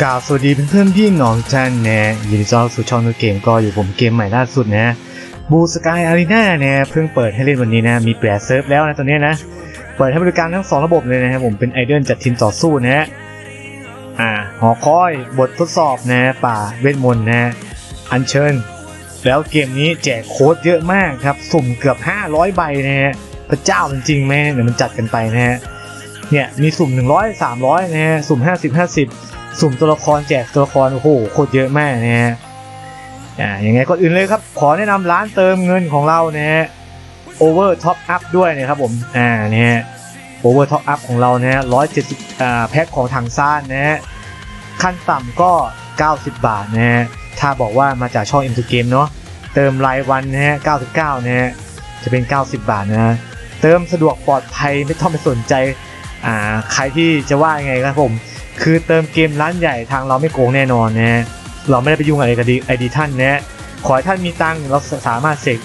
กล่าวสวัสดีเพื่อนๆพี่น้องทุกท่านนะยินดีต้อนรับสู่ช่องนูเกมก็อยู่ผมเกมใหม่ล่าสุดนะบูสกายอารีนาเนี่ยเพิ่งเปิดให้เล่นวันนี้นะ มีแปรเซิร์ฟแล้วนะตอนนี้นะ เปิดให้บริการทั้งสองระบบเลยนะครับผมเป็นไอเดนจัดทีมต่อสู้นะฮะอ่าหอคอยบททดสอบนะป่าเวทมนต์นะอัญเชิญ แล้วเกมนี้แจกโค้ดเยอะมากครับ สุ่มเกือบ 500 ใบนะฮะพระเจ้าจริงๆแม่เดี๋ยวมันจัดกันไปนะฮะเนี่ยมีสุ่ม 100 300นะฮะสุ่ม 50 50 สุ่มตัวละครแจกตัวละครโอ้โหโคตรเยอะมากนะฮะอ่าอย่างไงก่อนอื่นเลยครับ ขอแนะนำร้านเติมเงินของเรานะฮะ Over Top Up ด้วยนะครับผมอ่าเนี่ย Over Top Up ของเรานะฮะ170อ่าแพ็คของถังซ่านนะฮะขั้นต่ำก็ 90 บาทนะฮะถ้าบอกว่ามาจากช่อง M2 Game เนาะเติมรายวันนะฮะ99นะฮะจะเป็น 90 บาทนะฮะเติมสะดวกปลอดภัยไม่ต้องไปสนใจอ่าใครที่จะว่ายังไงครับผม คือเติมเกมร้านใหญ่ทางเราไม่โกงแน่นอนนะ เราไม่ได้ไปยุ่งอะไรกับไอดีท่านนะ ขอให้ท่านมีตังค์เราสามารถเสก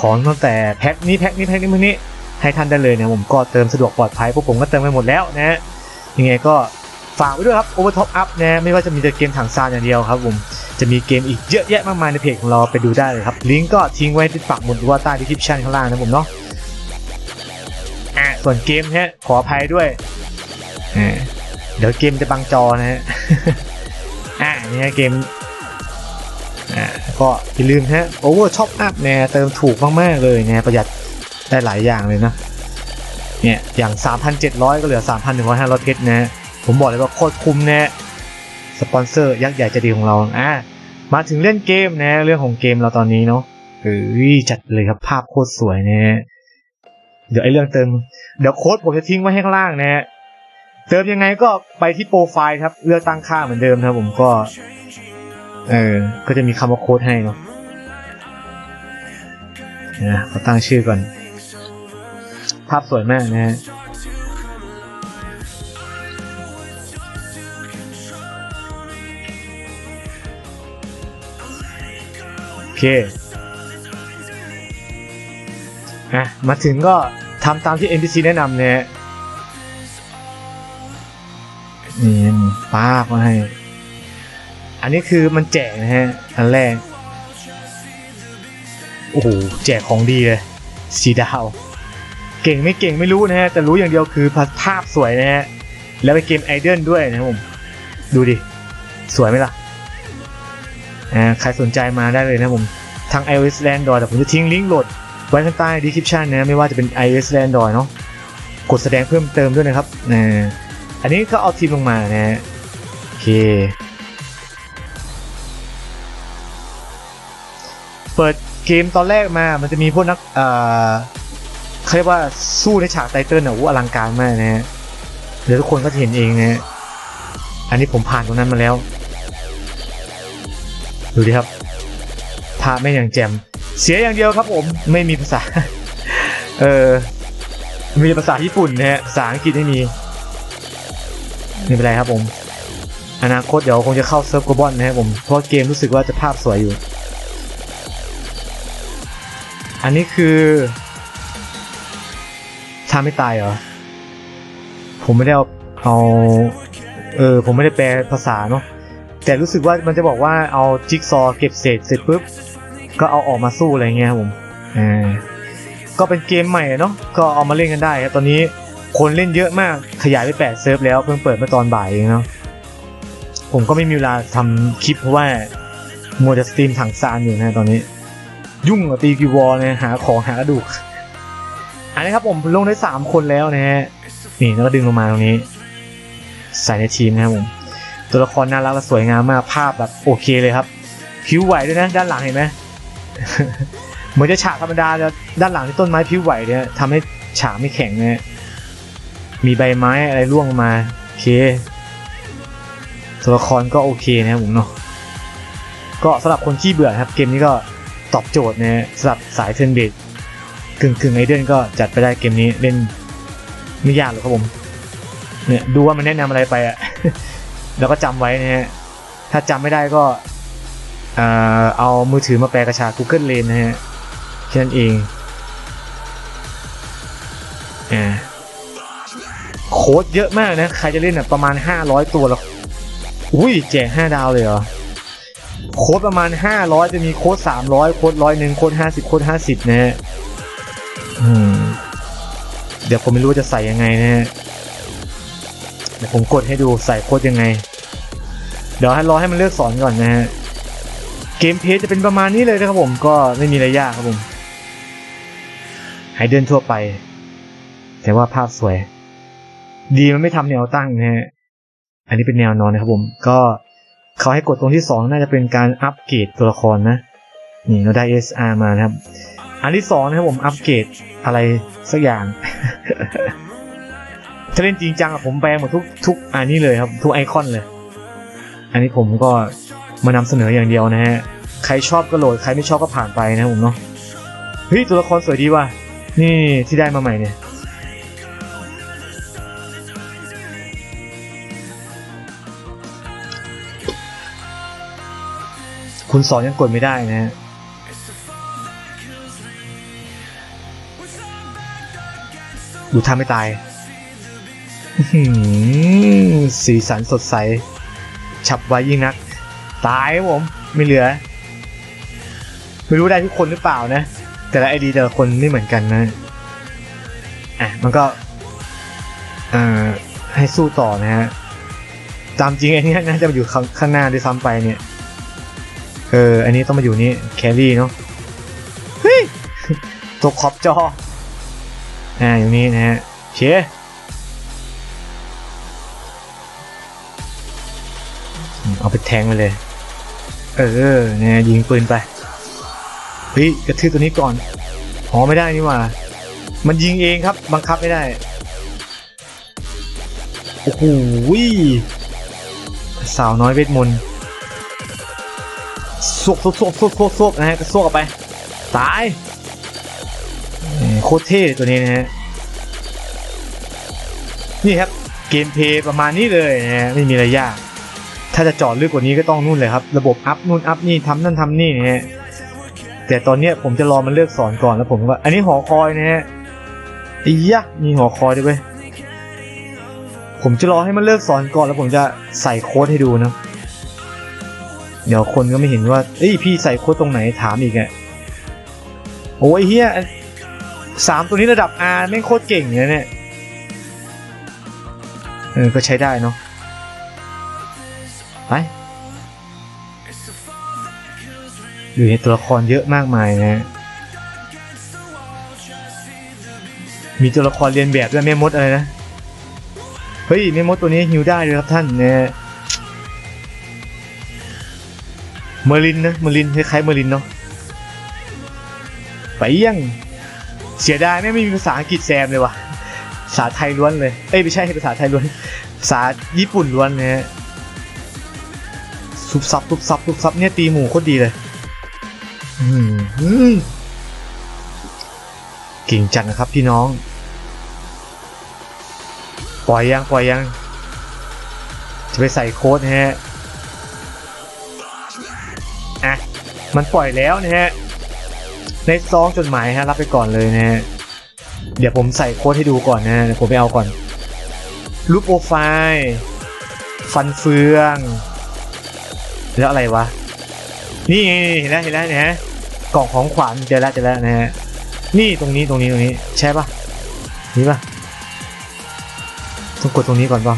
ของตั้งแต่แพ็คนี้แพ็คนี้แพ็คนี้พวกนี้ให้ท่านได้เลยนะผมก็เติมสะดวกปลอดภัยพวกผมก็เติมไปหมดแล้วนะยังไงก็ฝากไว้ด้วยครับ Over Top Up นะไม่ว่าจะมีแต่เกมถังซานอย่างเดียวครับผมจะมีเกมอีกเยอะแยะมากมายในเพจของเราไปดูได้เลยครับลิงก์ก็ทิ้งไว้ที่ปักหมุดหรือว่าใต้ดีคริปชันข้างล่างนะผมเนาะอะส่วนเกมฮะขออภัยด้วยอ่า เดี๋ยวเกมจะบังจอนะฮะ อ่านี่ฮะเกม อ่าก็อย่าลืมฮะ Over Top Up เนี่ยเติมถูกมาก ๆ เลยเนี่ยประหยัดได้หลายอย่างเลยนะ เนี่ยอย่าง 3,700 ก็เหลือ 3,105เพชรนะผมบอกเลยว่าโคตรคุ้มนะสปอนเซอร์ยักษ์ใหญ่จะดีของเรา อ่ามาถึงเล่นเกมนะเรื่องของเกมเราตอนนี้เนาะเออจัดเลยครับภาพโคตรสวยนะฮะเดี๋ยวไอ้เรื่องเติม เดี๋ยวโค้ดผมจะทิ้งไว้ให้ข้างล่างนะ เติมยังไงก็ไปที่โปรไฟล์ครับ เลือกตั้งค่าเหมือนเดิมครับผมก็ เออ ก็จะมีคำว่าโค้ดให้เนาะนะขอตั้งชื่อก่อน ภาพสวยมากนะฮะโอเคอะมาถึงก็ทำตามที่ NPC แนะนำเนี่ย นี่ป้าบมาให้ อันนี้คือมันแจกนะฮะ อันแรก โอ้โห แจกของดีเลยสีดาว เก่งไม่เก่งไม่รู้นะฮะ แต่รู้อย่างเดียวคือภาพสวยนะฮะ แล้วเป็นเกมไอเดนด้วยนะผม ดูดิ สวยไหมล่ะอ่าใครสนใจมาได้เลยนะผมทาง iOS และ Android แต่ผมจะทิ้งลิงก์โหลดไว้ข้างใต้ description นะไม่ว่าจะเป็น iOS และ Android เนาะกดแสดงเพิ่มเติมด้วยนะครับนะ อันนี้ก็เอาทีมลงมานะฮะโอเค เปิดเกมตอนแรกมา มันจะมีพวกนักเอ่อเขาเรียกว่าสู้ในฉากไตเติ้ลอะอู้อลังการมากนะฮะเดี๋ยวทุกคนก็จะเห็นเองนะฮะอันนี้ผมผ่านตรงนั้นมาแล้ว ดูดิครับภาพไม่อย่างแจ่มเสียอย่างเดียวครับผมไม่มีภาษา เออมีภาษาญี่ปุ่นนะฮะภาษาอังกฤษไม่มี ไม่เป็นไรครับผม อนาคตเดี๋ยวคงจะเข้าเซิร์ฟโกบอลนะครับผม เพราะเกมรู้สึกว่าจะภาพสวยอยู่ อันนี้คือทำไม่ตายเหรอ ผมไม่ได้เอาเอาเออผมไม่ได้แปลภาษาเนาะแต่รู้สึกว่ามันจะบอกว่าเอาจิ๊กซอเก็บเศษเสร็จปุ๊บก็เอาออกมาสู้อะไรเงี้ยครับผมอ่าก็เป็นเกมใหม่เนาะก็เอามาเล่นกันได้ครับตอนนี้ คนเล่นเยอะมากขยายไปแปดเซิร์ฟแล้วเพิ่งเปิดเมื่อตอนบ่ายเองเนาะผมก็ไม่มีเวลาทำคลิปเพราะว่ามัวจะสตรีมถังซานอยู่นะตอนนี้ ยุ่งกับตีกีวอลเนี่ยหาของหากระดูกอันนี้ครับผมลงได้สามคนแล้วนะฮะนี่แล้วก็ดึงลงมาตรงนี้ ใส่ในทีมนะครับผม ตัวละครน่ารักและสวยงามมากภาพแบบโอเคเลยครับผิวไหวด้วยนะด้านหลังเห็นไหมเหมือนจะฉากธรรมดาแต่ด้านหลังที่ต้นไม้ผิวไหวเนี่ยทำให้ฉากไม่แข็งเนี่ย มีใบไม้อะไรร่วงมาโอเคตัวละครก็โอเคนะครับผมเนาะก็สำหรับคนที่เบื่อครับเกมนี้ก็ตอบโจทย์นะสำหรับสายเทนเบดกึ่งกึ่งไอเดนก็จัดไปได้เกมนี้เล่นไม่ยากหรอกครับผมเนี่ยดูว่ามันแนะนำอะไรไปอะแล้วก็จำไว้นะฮะถ้าจำไม่ได้ก็เอามือถือมาแปลกระชา Google Lens นะฮะแค่นั้นเอง ค้ดเยอะมากนะ ใครจะเล่นอะประมาณ 500 ตัวแล้วอุ้ยแจกห้าดาวเลยเหรอ โค้ดประมาณห้าร้อยจะมีโค้ดสามร้อยโค้ดร้อยหนึ่งโค้ดห้าสิบโค้ดห้าสิบนะฮะอืม เดี๋ยวผมไม่รู้จะใส่ยังไงนะฮะเดี๋ยวผมกดให้ดูใส่โค้ดยังไง เดี๋ยวให้รอให้มันเลือกสอนก่อนนะฮะ เกมเพลย์จะเป็นประมาณนี้เลยนะครับผมก็ไม่มีอะไรยากครับผมหายเดินทั่วไป แต่ว่าภาพสวย ดีมันไม่ทำแนวตั้งนะฮะอันนี้เป็นแนวนอนนะครับผม ก็เขาให้กดตรงที่สองน่าจะเป็นการอัปเกรดตัวละครนะ นี่เราได้ SR มานะครับ อันที่สองนะครับผมอัปเกรดอะไรสักอย่าง ถ้าเล่นจริงจังผมแปลงหมดทุกทุกอันนี้เลยครับ ทุกไอคอนเลย อันนี้ผมก็มานำเสนออย่างเดียวนะฮะ ใครชอบก็โหลด ใครไม่ชอบก็ผ่านไปนะผมเนาะ เฮ้ย ตัวละครสวยดีว่ะ นี่ที่ได้มาใหม่เนี่ย คุณสอนยังกดไม่ได้นะฮะดูท่าไม่ตายสีสันสดใส ฉับไวยิ่งนัก ตายผม ไม่เหลือ ไม่รู้ได้ทุกคนหรือเปล่านะ แต่ละไอดีแต่ละคนไม่เหมือนกันนะ อะ มันก็อ่าให้สู้ต่อนะฮะ ตามจริงไอ้นี่น่าจะอยู่ข้างข้างหน้าด้วยซ้ำไปเนี่ย เออ อันนี้ต้องมาอยู่นี่แครี่เนาะเฮ้ยตกขอบจอ อ่า อยู่นี่นะฮะเคอืมเอาไปแทงไปเลย เออเนี่ยยิงปืนไป เฮ้ย กระทืบตัวนี้ก่อนอ๋อไม่ได้นี่ว่า มันยิงเองครับ บังคับไม่ได้ โอ้โหสาวน้อยเวทมนต์ สวกสวกสวกสวกสวกสวกนะฮะก็สวกออกไป ตาย โคตรเท่ตัวนี้นะฮะ นี่ครับเกมเพย์ประมาณนี้เลยนะฮะไม่มีอะไรยาก ถ้าจะจอดลึกกว่านี้ก็ต้องนู่นเลยครับ ระบบอัพนู่นอัพนี่ทำนั่นทำนี่นะฮะ แต่ตอนเนี้ยผมจะรอมันเลือกสอนก่อนแล้วผมก็อันนี้หอคอยนะฮะอียะมีหอคอยด้วยเว้ยผมจะรอให้มันเลิกสอนก่อนแล้วผมจะใส่โค้ดให้ดูนะ เดี๋ยวคนก็ไม่เห็นว่าเอ้ยพี่ใส่โค้ดตรงไหนถามอีกอะโอ้ยเฮียสามตัวนี้ระดับ R แม่งโคตรเก่งเลยเนี่ยเออก็ใช้ได้เนาะไปอยู่ในตัวละครเยอะมากมายนะฮะมีตัวละครเรียนแบบด้วยแม่มดอะไรนะ เฮ้ยแม่มดตัวนี้ฮิวได้เลยครับท่านเนะ เมอร์ลินนะเมอร์ลินคล้ายๆเมอร์ลินเนาะไปยังเสียดายไม่มีภาษาอังกฤษแซมเลยว่ะภาษาไทยล้วนเลยเอ้ยไม่ใช่ภาษาไทยล้วนภาษาญี่ปุ่นล้วนนะฮะซุบซับซุบซับซุบซับเนี่ยตีหมูโคตรดีเลยอืมอืมเก่งจังนะครับพี่น้อง ปล่อยยังปล่อยยัง จะไปใส่โค้ดนะฮะ อะมันปล่อยแล้วนะฮะในซองจดหมายฮะรับไปก่อนเลยนะฮะเดี๋ยวผมใส่โค้ดให้ดูก่อนนะฮะเดี๋ยวผมไปเอาก่อนรูปโปรไฟล์ฟันเฟือง แล้วอะไรวะ นี่เห็นแล้วเห็นแล้วนะฮะกล่องของขวัญเจอแล้วเจอแล้วนะฮะนี่ตรงนี้ตรงนี้ตรงนี้ใช่ปะนี่ปะต้องกดตรงนี้ก่อนปะ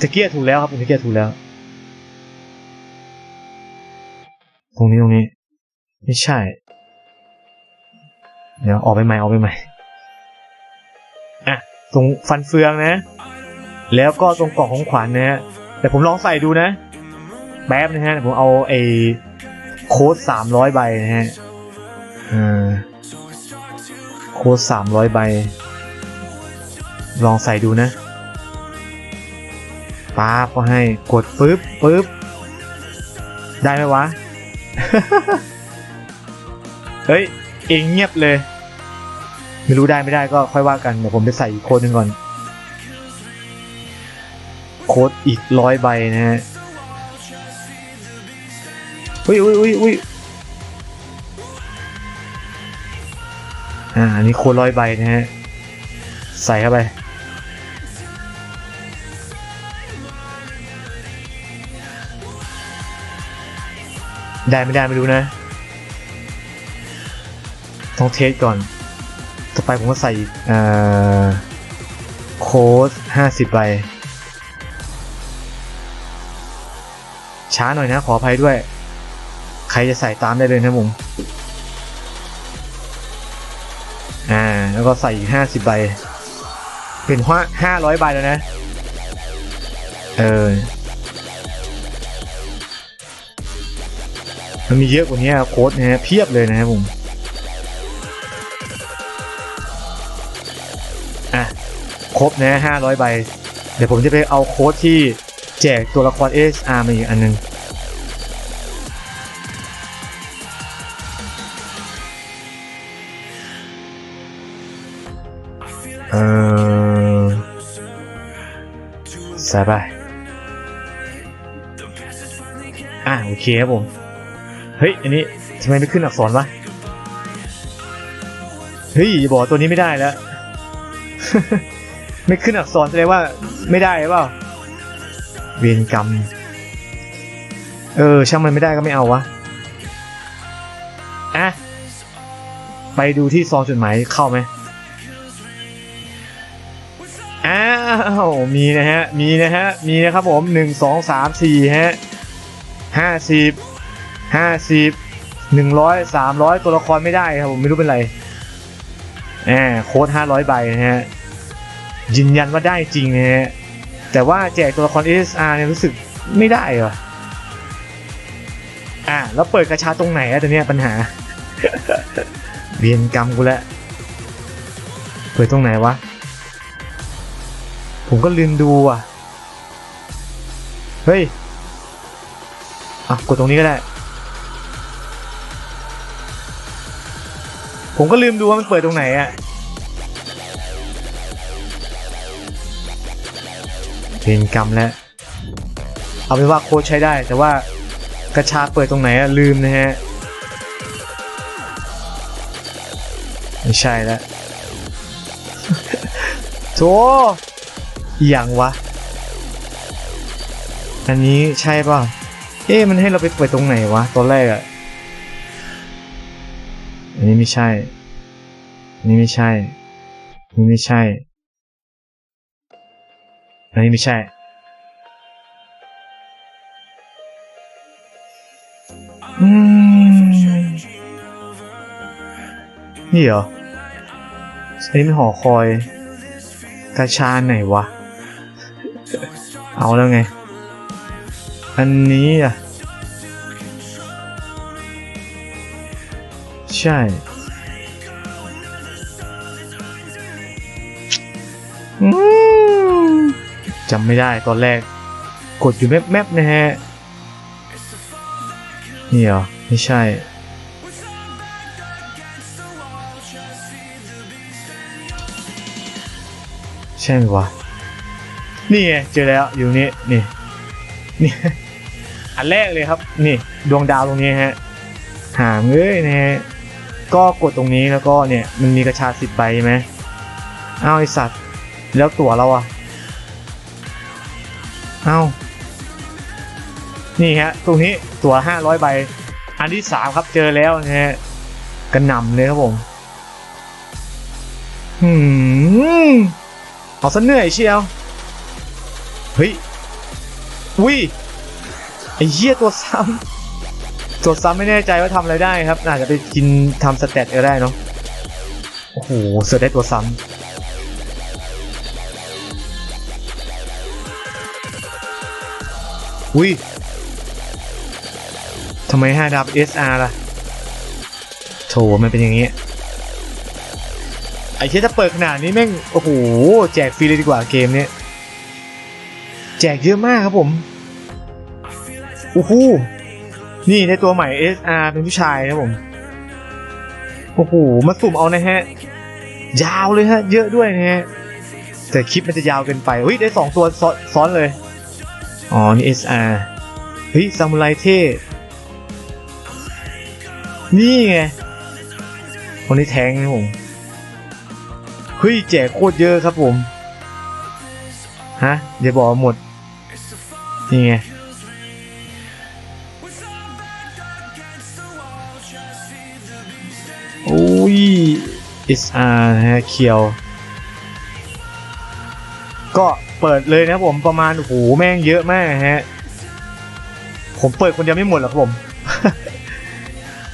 ตะเกียร์ถูกแล้วครับตะเกียร์ถูกแล้ว รงนี้ตรงนี้ ไม่ใช่ เดี๋ยวออกไปใหม่ออกไปใหม่อะตรงฟันเฟืองนะ แล้วก็ตรงกล่องของขวัญนะฮะแต่ผมลองใส่ดูนะ แป๊บนะฮะผมเอาไอ้โค้ดสามร้อยใบนะฮะอ่าโค้ดสามร้อยใบ ลองใส่ดูนะป้าก็ให้กดปึ๊บปึ๊บได้ไหมวะ เฮ้ย เองเงียบเลย ไม่รู้ได้ไม่ได้ก็ค่อยว่ากัน เดี๋ยวผมไปใส่โค้ดหนึ่งก่อน โค้ดอีกร้อยใบนะฮะอุ้ยอุ้ยอุ้ยอุ้ยอ่าอันนี้โค้ดร้อยใบนะฮะ ใส่เข้าไป ได้ไม่ได้ไม่รู้นะ ต้องเทสก่อน ต่อไปผมก็ใส่อ่อโค้ดห้าสิบใบช้าหน่อยนะขออภัยด้วย ใครจะใส่ตามได้เลยนะผมอ่า แล้วก็ใส่อีกห้าสิบใบ เป็นว่าห้าร้อยใบแล้วนะ เออ มันมีเยอะกว่านี้โค้ดนะฮะเพียบเลยนะครับผมอะครบนะห้าร้อยใบ เดี๋ยวผมจะไปเอาโค้ดที่แจกตัวละคร SR มาอีกอันหนึงเออส่ไปอะโอเคครับผม เฮ้ย อันนี้ทำไมไม่ขึ้นอักษรวะ เฮ้ยอย่าบอกตัวนี้ไม่ได้แล้ว ไม่ขึ้นอักษรแสดงว่าไม่ได้หรือเปล่า เวรกรรม เออ ช่างมันไม่ได้ก็ไม่เอาวะ อะ ไปดูที่ซองจดหมายเข้าไหมอ้าวมีนะฮะ มีนะฮะ มีนะครับผมหนึ่งสองสามสี่ฮะห้าสิบ ห้าสิบหนึ่งร้อยสามร้อยตัวละครไม่ได้ครับผมไม่รู้เป็นไรแอบโค้ดห้าร้อยใบนะฮะยืนยันว่าได้จริงนะฮะแต่ว่าแจกตัวละคร SR เนี่ยรู้สึกไม่ได้เหรออะแล้วเปิดกระชาตรงไหนอะตัวเนี้ยปัญหาเรียนกรรมกูแล้วเปิดตรงไหนวะ ผมก็ลืมดูอะ เฮ้ย อะ กดตรงนี้ก็ได้ ผมก็ลืมดูว่ามันเปิดตรงไหนอะเรียนกรรมแล้ว เอาเป็นว่าโค้ดใช้ได้ แต่ว่ากระชาเปิดตรงไหนอะลืมนะฮะ ไม่ใช่แล้วโธ่อย่างวะ อันนี้ใช่ป่ะ เอ๊ะมันให้เราไปเปิดตรงไหนวะตอนแรกอะ อันนี้ไม่ใช่ อันนี้ไม่ใช่ อันนี้ไม่ใช่ อันนี้ไม่ใช่ อืม นี่เหรออันนี้เป็นหอคอยกระชาไหนวะ เอาแล้วไง อันนี้อะ ใช่ จำไม่ได้ตอนแรก กดอยู่แมปๆนะฮะ นี่เหรอ ไม่ใช่ ใช่ไหมวะ นี่ไง เจอแล้วอยู่นี้นี่ นี่ อันแรกเลยครับ นี่ ดวงดาวตรงนี้ฮะหางเอ้ยนะฮะ ก็กดตรงนี้แล้วก็เนี่ยมันมีกระชาสิบใบใช่ไหมเอาไอสัตว์ แล้วตั๋วเราอะเอานี่ฮะตรงนี้ตั๋วห้าร้อยใบ อันที่สามครับเจอแล้วนะฮะกระหน่ำเลยครับผมหืมเอาซะเหนื่อยเชียว เฮ้ยวิไอ้เหี้ยตัวซ้ำ ตัวซ้ำไม่แน่ใจว่าทำอะไรได้ครับอาจจะไปกินทำสเตตก็ได้เนาะโอ้โหเสือได้ตัวซ้ำวิทำไม5ดับ SR ล่ะโถมันเป็นอย่างงี้ไอ้เชี่ยถ้าเปิดขนาดนี้แม่งโอ้โหแจกฟรีเลยดีกว่าเกมเนี้ยแจกเยอะมากครับผมโอ้โห นี่ในตัวใหม่ SR เป็นผู้ชายครับผม โอ้โห มาสุ่มเอานะฮะ ยาวเลยฮะ เยอะด้วยนะฮะ แต่คลิปมันจะยาวเกินไปเฮ้ย ได้สองตัวซ้อนเลย อ๋อ นี่ SR เฮ้ยซามูไรเท่ นี่ไง คนนี้แทงนะผมเฮ้ยแจกโคตรเยอะครับผม ฮะเดี๋ยวบอกหมด นี่ไง is r นะฮะเคียว ก็เปิดเลยนะผมประมาณโอ้โหแม่งเยอะมากฮะ ผมเปิดคนเดียวไม่หมดหรอกครับผม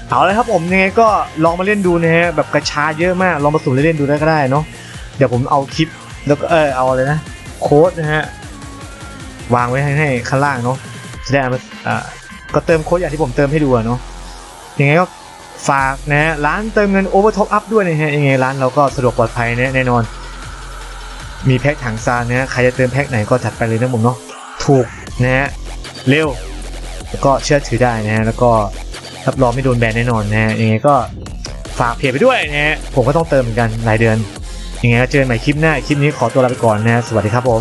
เอาเลยครับผมยังไงก็ลองมาเล่นดูนะฮะแบบกระชาเยอะมากลองมาสุ่มเล่นดูได้ก็ได้เนาะเดี๋ยวผมเอาคลิปแล้วก็เออเอาเลยนะ โค้ดนะฮะวางไว้ให้ใหข้างล่างเนาะจะได้มาอ่าก็เติมโค้ดอย่างที่ผมเติมให้ดูเนาะยังไงก็ ฝากนะร้านเติมเงิน Over Top Up ด้วยนะฮะยังไงร้านเราก็สะดวกปลอดภัยนะแน่นอน มีแพ็คถังซานนะฮะใครจะเติมแพ็คไหนก็จัดไปเลยนะผมเนาะถูกนะฮะเร็วแล้วก็เชื่อถือได้นะฮะแล้วก็รับรองไม่โดนแบนแน่นอนนะฮะยังไงก็ฝากเพจไปด้วยนะฮะผมก็ต้องเติมเหมือนกันรายเดือนยังไงก็เจอกันใหม่คลิปหน้าคลิปนี้ขอตัวลาไปก่อนนะฮะสวัสดีครับผม